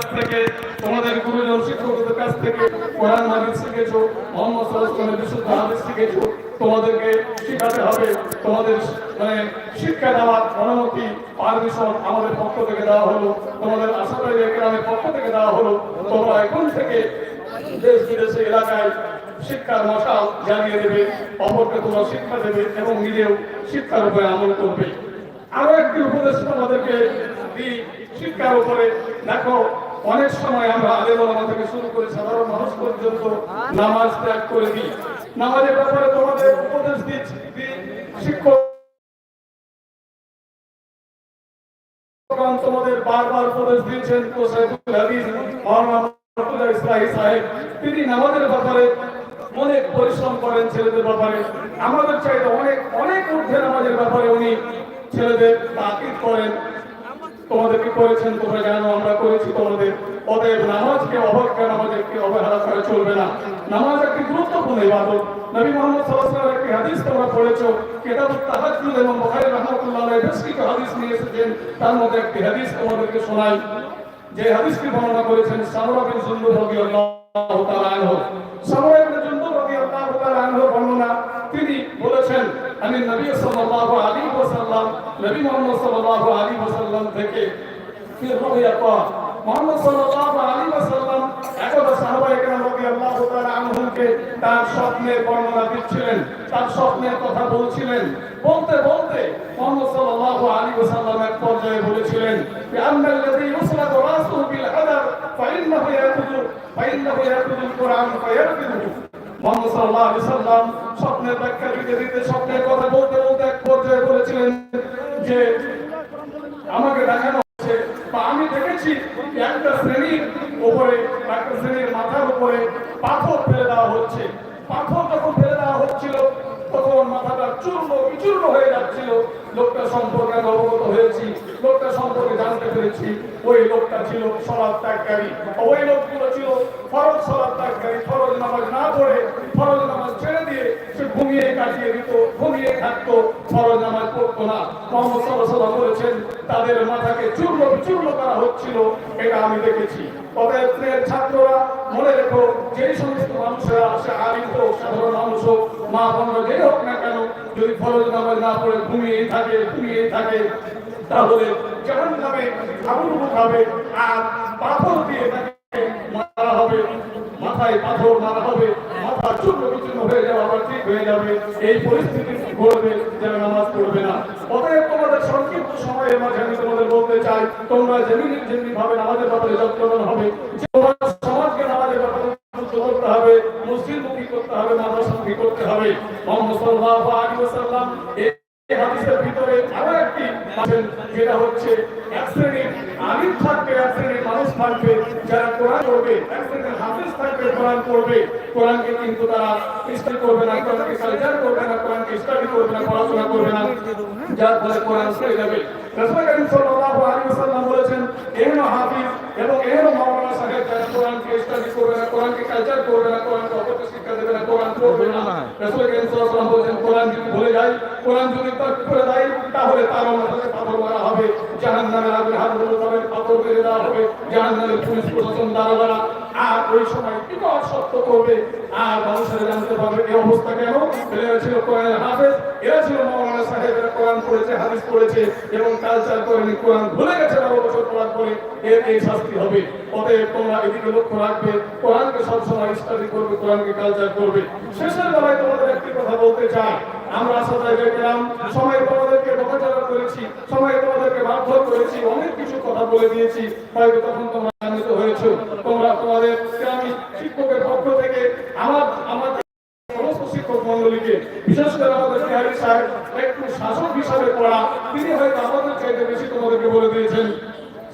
কাছ থেকে, তোমাদের গুরুজন শিক্ষকদের কাছ থেকে, কোরআন মাজিদ শিখেছো, মোহাম্মদ সাল্লাল্লাহু বিশুদ্ধ হাদিস শিখেছো, তোমাদেরকে শিখাতে হবে, তোমাদের মানে শিক্ষা দেওয়ার অনুমতি পারমিশন আমাদের পক্ষ থেকে দেওয়া হলো, তোমাদের আশাবাদী গ্রামের পক্ষ থেকে দেওয়া হলো, তোমরা এখন থেকে দেশ বিদেশে, এলাকায় শিক্ষার মশাল জ্বালিয়ে দেবে, অপরকে তোমরা শিক্ষা দেবে এবং নিজেও শিক্ষার উপরে আমল করবে। আরও একটি উপদেশ তোমাদেরকে দিই, শিক্ষার উপরে দেখো অনেক সময় আমরা আলেমা থেকে শুরু করে সাধারণ মানুষ পর্যন্ত নামাজ ত্যাগ করে দিই। নামাজের ব্যাপারে তোমাদের উপদেশ দিচ্ছি। শিক্ষক আমাদের চাইতে অনেক অনেক ঊর্ধ্বে নামাজের ব্যাপারে উনি ছেলেদের তাকিদ করেন। তোমাদেরকে করেছেন, তোমরা জানো আমরা করেছি তোমাদের। অতএব নামাজকে অবজ্ঞা, নামাজকে অবহেলা করা চলবে না। নামাজ একটি গুরুত্বপূর্ণ ইবাদত। নবী মোহাম্মদ সাল্লাল্লাহু একটি হাদিস তোমরা পড়েছো, কিতাবুত তাহাজ্জুদ এবং বুখারী রাহমাতুল্লাহ আলাইহি বেশ কিছু হাদিস নিয়ে এসেছেন। তার মধ্যে একটি হাদিস তোমাদেরকে শোনাই। যে হাদিসটি বর্ণনা করেছেন সামরা বিন জুনদুব রাদিয়াল্লাহু তাআলা আনহু। সামরা বিন জুনদুব রাদিয়াল্লাহু তাআলা আনহু বর্ণনা আমি নবী সাল্লাল্লাহু আলাইহি ওয়াসাল্লাম নবী মুহাম্মদ সাল্লাল্লাহু আলাইহি ওয়াসাল্লাম থেকে في الرؤيا قال মোহাম্মদ সাল্লাল্লাহু আলাইহি ওয়াসাল্লাম একদা সাহাবায়ে কেরাম রাদিয়াল্লাহু তাআলা আনহুমকে তার স্বপ্নের বর্ণনা দিচ্ছিলেন তার স্বপ্নের কথা বলছিলেন বলতে বলতে মোহাম্মদ সাল্লাল্লাহু আলাইহি ওয়াসাল্লাম এক পর্যায়ে বলেছিলেন যে আন্নাল্লাযী ইউসলাতু রাসুহু বিল হাদার ফাইন্নাহু ইয়াকুযু ফাইন্নাহু ইয়াকুযু কোরআন ফায়ারকিদু মোহাম্মদ স্বপ্নের ব্যাখ্যা দিতে দিতে স্বপ্নের কথা বলতে বলতে এক পর্যায়ে বলেছিলেন যে, আমাকে দেখানো হচ্ছে বা আমি দেখেছি একটা শ্রেণির উপরে, একটা শ্রেণির মাথার উপরে পাথর ফেলে দেওয়া হচ্ছে। পাথর যখন ফেলে দেওয়া হচ্ছিল, তখন মাথাটা চূর্ণ বিচূর্ণ হয়ে যাচ্ছিল। লোকটা সম্পর্কে অবগত হয়েছি, লোকটা সম্পর্কে জানতে পেরেছি। ওই লোকটা ছিল সলাদ ত্যাগকারী ওই লোকগুলো ছিল ফরজ সলাদ ত্যাগকারী ফরজ নামাজ না পড়ে ফরজ নামাজ ছেড়ে দিয়ে সে ঘুমিয়ে কাটিয়ে দিত, ঘুমিয়ে থাকতো, ফরজ নামাজ পড়তো না। মোহাম্মদ সাল্লাহ বলেছেন, তাদের মাথাকে চূর্ণ, বিচূর্ণ করা হচ্ছিল, এটা আমি দেখেছি। অতএব ছাত্ররা, মনে রেখো, যেই সমস্ত মানুষেরা সে আলিম হোক, সাধারণ মানুষ মা বোনরা যেই হোক না কেন, যদি ফরজ নামাজ না পড়ে, ঘুমিয়েই থাকে ঘুমিয়েই থাকে, তাহলে ভাবে আবুল খাবে আর পাথর দিয়ে তাকে মারা হবে। মাথায় পাথর মারা হবে মাথা চূর্ণ বিচূর্ণ হয়ে যাবে আবার ঠিক হয়ে যাবে। এই পরিস্থিতি ঘটবে যারা নামাজ পড়বে না। অতএব তোমাদের সংক্ষিপ্ত সময়ের মাঝে আমি তোমাদের বলতে চাই, তোমরা যেমনি যেমনি ভাবে নামাজের ব্যাপারে যত্নবান হবে সমাজকে নামাজের ব্যাপারে একটি যেটা হচ্ছে কোরআন পড়বে, কোরআনকে কিন্তু তারা স্টাডি করবে না, কোরআনকে কালচার করবে না, কোরআনকে স্টাডি করবে না, পড়াশোনা করবে না। যার ফলে কোরআন ছেড়ে যাবে। রাসূল করিম সাল্লাল্লাহু আলাইহি ওয়াসাল্লাম বলেছেন এহেন হাফিজ এবং এহেন মাওলানা সাহেব যারা কোরআনকে স্টাডি করবে না, কোরআনকে কালচার করবে না, কোরআনকে অপরকে শিক্ষা দেবে না, কোরআন পড়বে না। রাসূল করিম সাল্লাল্লাহু আলাইহি বলেছেন, কোরআন যদি ভুলে যায়, কোরআন যদি তার করে দেয়, তাহলে তার মাথাতে পাথর মারা হবে। জাহান্নামের আগুনে হাত ধরে পাথর মেরে দেওয়া হবে। জাহান্নামের পুলিশ প্রশাসন দারোগারা আর ওই সময় বিকট সত্য করবে। আর মানুষেরা জানতে পারবে এই অবস্থা কেন? এরা ছিল কোরআনের হাফেজ, এরা ছিল মৌলানা সাহেব কোরআন পড়েছে, হাদিস পড়েছে, এবং কালচার করেনি, কোরআন ভুলে গেছে বারো বছর পড়ার পরে এর এই শাস্তি হবে। অতএব তোমরা এদিকে লক্ষ্য রাখবে, কোরআনকে সবসময় স্টাডি করবে, কোরআনকে কালচার করবে। শেষের বেলায় তোমাদের একটি কথা বলতে চাই। আমরা আশা জায়গায় সময় তোমাদেরকে বকাচারা করেছি, সময় তোমাদেরকে মারধর করেছি, অনেক কিছু কথা বলে দিয়েছি, হয়তো তখন তোমরা আনন্দিত হয়েছো তোমরা তোমাদের আমি শিক্ষকের পক্ষ থেকে আমার আমার সমস্ত শিক্ষক মন্ডলীকে বিশেষ করে আমাদের বিহারি সাহেব একটু শাসক হিসাবে পড়া তিনি হয়তো আমাদের চাইতে বেশি তোমাদেরকে বলে দিয়েছেন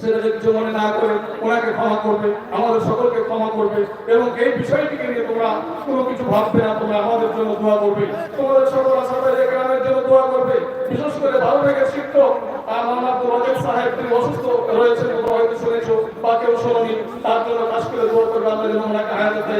সেটা যদি কিছু মনে না করে ওনাকে ক্ষমা করবে আমাদের সকলকে ক্ষমা করবে এবং এই বিষয়টিকে নিয়ে তোমরা কোনো কিছু ভাববে না, তোমরা আমাদের জন্য দোয়া করবে। তোমাদের সকল আশাবাদ গ্রামের জন্য দোয়া করবে। বিশেষ করে ভালো থেকে শিক্ষক সাহেব, তিনি অসুস্থ রয়েছেন হয়তো শুনেছো, বা কেউ শোনি তার জন্য কাজ করে দোয়া করবে ওনাকে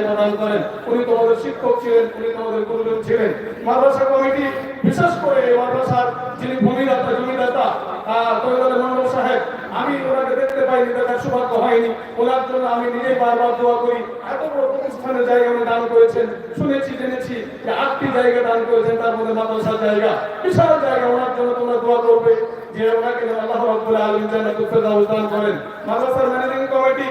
প্রদান করেন। উনি তোমাদের শিক্ষক ছিলেন, উনি তোমাদের গুরুজন ছিলেন। মাদ্রাসা কমিটি, বিশেষ করে মাদ্রাসার যিনি ভূমিদাতা, জমিদাতা মন্ডল সাহেব, আমি ওনাকে পাইনি দেখার সৌভাগ্য হয়নি। ওনার জন্য আমি নিজেই বারবার দোয়া করি। এত বড় প্রতিষ্ঠানের জায়গা উনি দান করেছেন। শুনেছি, জেনেছি যে আটটি জায়গা দান করেছেন, তার মধ্যে মাদ্রাসার জায়গা। বিশাল জায়গা, ওনার জন্য তোমরা দোয়া করবে যে ওনাকে আল্লাহ রাব্বুল আলামিন জান্নাতুল ফেরদাউস দান করেন। মাদ্রাসার ম্যানেজিং কমিটি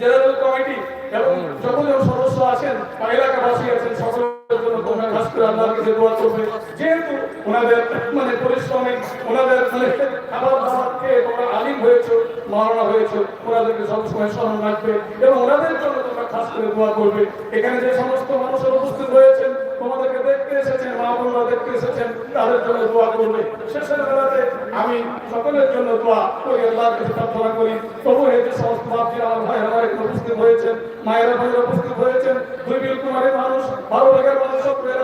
জেনারেল কমিটি এবং সকল সদস্য আছেন বা এলাকাবাসী আছেন, সকলের যেহেতু ওনাদের মানে পরিশ্রমে, ওনাদের মানে খাবার তোমরা আলিম হয়েছো মহারণা হয়েছো ওনাদেরকে সবসময় স্মরণ রাখবে এবং ওনাদের জন্য তোমরা খাস করে দোয়া করবে। এখানে যে সমস্ত মানুষের উপস্থিত হয়েছেন তোমাদেরকে দেখতে এসেছেন মা বোনরা দেখতে এসেছেন তাদের জন্য দোয়া করবে। শেষের বেলাতে আমি সকলের জন্য দোয়া করি আল্লাহর কাছে প্রার্থনা করি। তবু এই যে সমস্ত বাপজি আমার ভাই আমার উপস্থিত হয়েছেন মায়েরা ভাইরা উপস্থিত হয়েছেন দুই বিল কুমারের মানুষ ভালো লাগার মানুষ সকলের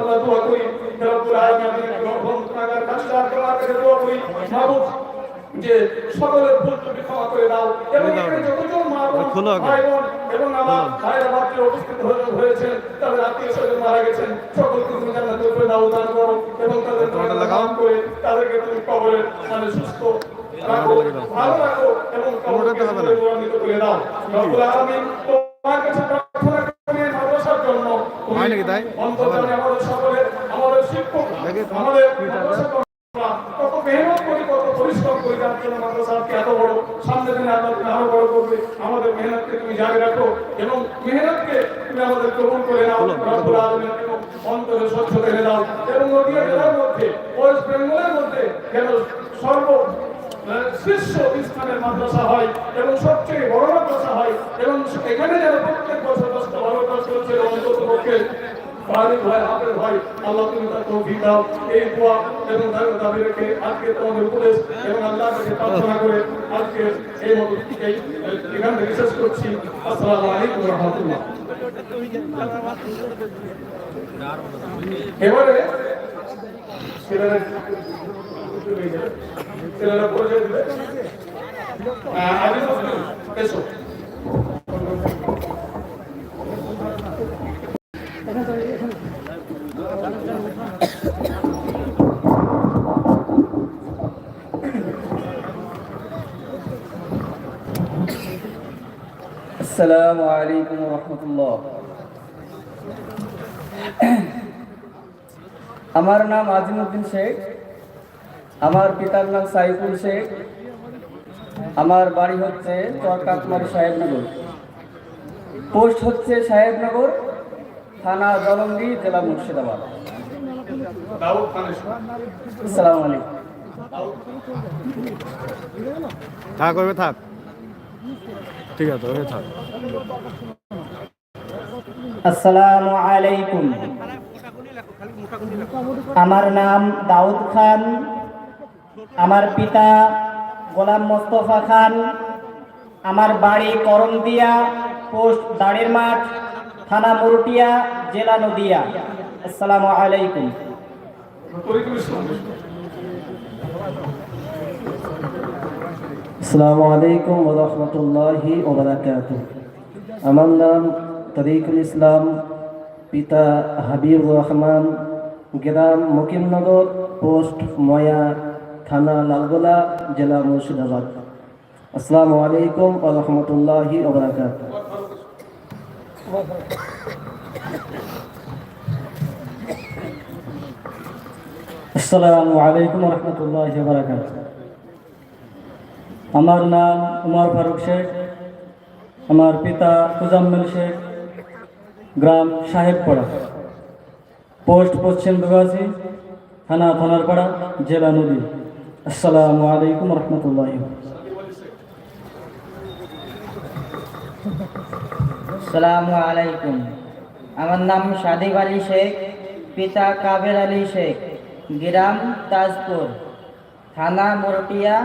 আল্লাহ দোয়া করি। রব্বুল আলামিন রহম তাআলার কাছে দোয়া করি। মাহবুব যে সকলের ভুল ত্রুটি ক্ষমা করে দাও এবং এখানে যতজন মা বোন ভাই বোন এবং আমার ভাইরা ভাবতে উপস্থিত হয়ে- হয়েছেন তাদের আত্মীয় স্বজন মারা গেছেন সকলকে তুমি জান্নাতুল ফেরদাউস দান করো এবং তাদের। দান করে তাদেরকে তুমি কবরে মানে সুস্থ রাখো ভালো রাখো এবং। তুমি দূরান্বিত করে দাও। রব্বুল আলামিন তোমার কাছে প্রার্থনা করি মাদ্রাসার জন্য। তুমি হয় নাকি তাই? আমাদের সকলের আমাদের শিক্ষক আমাদের কত মেহনত করি কত পরিশ্রম করি যার জন্য মাদ্রাসাকে এত বড় সামনে দিনে আল্লাহ আরও বড় করবে। আমাদের মেহনতকে তুমি জারি রাখো এবং মেহনতকে তুমি আমাদের কবুল করে নাও রব্বুল আলামিন এবং অন্তরে স্বচ্ছ করে দাও। এবং নদীয়া জেলার মধ্যে ওয়েস্ট বেঙ্গলের মধ্যে যেন সর্ব শীর্ষ স্থানের মাদ্রাসা হয় এবং সবচেয়ে বড় মাদ্রাসা হয় এবং এখানে যেন প্রত্যেক বছর দশটা ভালো কাজ করছে অন্তত পক্ষে বাড়ি ভাই হাতের ভাই আল্লাহ তুমি তার তৌফিক দাও এই দোয়া এবং তার দাবি রেখে আজকে তোমাদের উপদেশ এবং আল্লাহ কাছে প্রার্থনা করে আজকে এই মতো এই এখান থেকে শেষ করছি আসসালামু আলাইকুম রহমতুল্লাহ এবারে ছেলেরা ছেলেরা পরিচয় দিবে আহ, আলী এসো আসসালামু আলাইকুম রহমতুল্লাহ। আমার নাম আজিমুদ্দিন শেখ। আমার পিতার নাম সাইফুল শেখ। আমার বাড়ি হচ্ছে চরকাকমারি সাহেবনগর। পোস্ট হচ্ছে সাহেবনগর, থানা জলঙ্গি, জেলা মুর্শিদাবাদ। আসসালামু আলাইকুম। থাক থাক। ঠিক আছে ওইভাবে থাক। আসসালামু আলাইকুম। আমার নাম দাউদ খান। আমার পিতা গোলাম মোস্তফা খান। আমার বাড়ি করমদিয়া পোস্ট দাঁড়ের মাঠ থানা মুরুটিয়া জেলা নদিয়া। আসসালামু আলাইকুম। আসসালামু আলাইকুম রহমতুল্লাহি ওবরাকাত আমার নাম তরিকুল ইসলাম, পিতা হাবিবুর রহমান, গ্রাম মুকিমনগর, পোস্ট ময়া, থানা লালগোলা, জেলা মুর্শিদাবাদ। আসসালামু আলাইকুম রহমতুল্লাহি ওবরাকাত আসসালামু আলাইকুম রহমতুল্লাহি ওবরাকাত আমার নাম উমর ফারুক শেখ, আমার পিতা কুজাম্মেল শেখ, গ্রাম সাহেবপাড়া, পোস্ট পশ্চিম দুগাছি থানা থানারপাড়া জেলা নদী। আসসালামু আলাইকুম রহমতুল্লাহ। সালামু আলাইকুম। আমার নাম সাদিক আলী শেখ, পিতা কাবের আলী শেখ, গ্রাম তাজপুর, থানা মোরটিয়া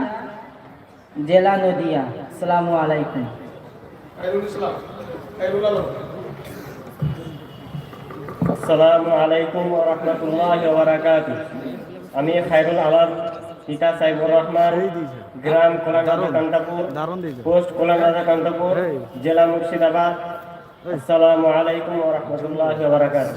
জেলা নদিয়া সালামু আলাইকুম। আসসালামু আলাইকুম রহমতুল্লাহ আমি খায়রুল আলম পিতা সাইবুর রহমান গ্রাম কোলাগাজা কান্তাপুর পোস্ট কোলাগাজা কান্তাপুর জেলা মুর্শিদাবাদ। আসসালামু আলাইকুম রহমতুল্লাহ বারাকাত।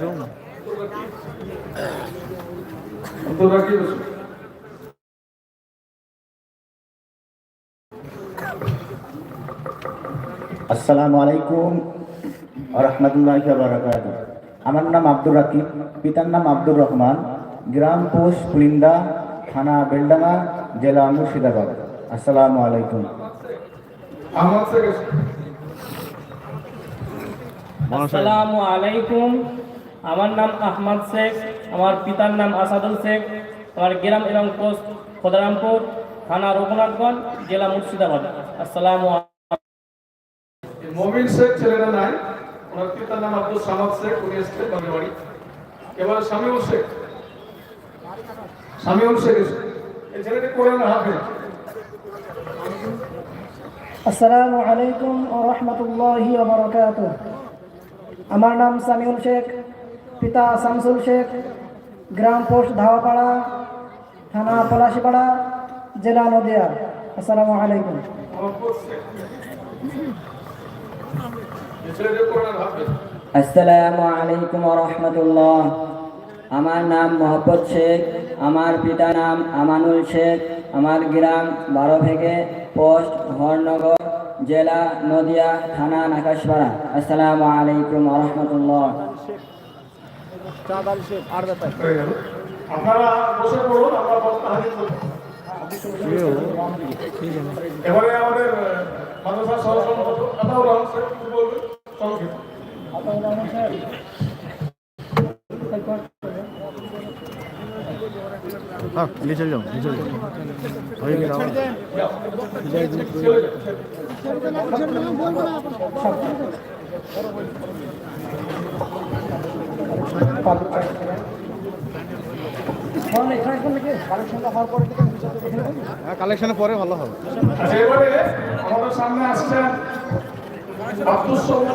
আসসালামু আলাইকুম রহমতুল্লাহ বারাকাত আমার নাম আব্দুর রাকিব, পিতার নাম আব্দুর রহমান। গ্রাম পোস্ট পুলিন্দা থানা বেলডাঙ্গা, জেলা মুর্শিদাবাদ। আসসালামু আলাইকুম। আসসালামু আলাইকুম। আমার নাম আহমদ শেখ, আমার পিতার নাম আসাদুল শেখ। আমার গ্রাম এবং পোস্ট খোদারামপুর, থানা রঘুনাথগঞ্জ, জেলা মুর্শিদাবাদ। আসসালামু মমিন শেখ ছেলেটা নাই। ওনার পিতার নাম আব্দুল সামাদ শেখ উনি এসছেন বাপের বাড়ি এবার শামিউল শেখ। শামিউল শেখ এসে এই ছেলেটি কোরআন হাফেজ। আসসালামু আলাইকুম ও রহমতুল্লাহি ওবরাকাত আমার নাম সামিউল শেখ পিতা শামসুল শেখ গ্রাম পোস্ট ধাওয়াপাড়া থানা পলাশিপাড়া জেলা নদিয়া। আসসালামু আলাইকুম মোহাম্মদ শেখ এই ছেলেটি কোরআন হাফেজ আসসালামু আলাইকুম রহমতুল্লাহ। আমার নাম মোহাম্মদ শেখ, আমার পিতার নাম আমানুল শেখ, আমার গ্রাম বারো ভেগে পোস্ট হরনগর জেলা নদিয়া থানা নাকাশপাড়া। আসসালামু আলাইকুম রহমতুল্লাহ। আপনারা বসে পড়ুন, আমরা আমাদের আতাউর রহমান স্যার কিছু বলবেন সংক্ষেপে থাক নিচে যাও নিচে যাও হয়ে গেল কালেকশনে পরে ভালো হবে। আচ্ছা, আমাদের সামনে আসছেন রক্তস্বল্প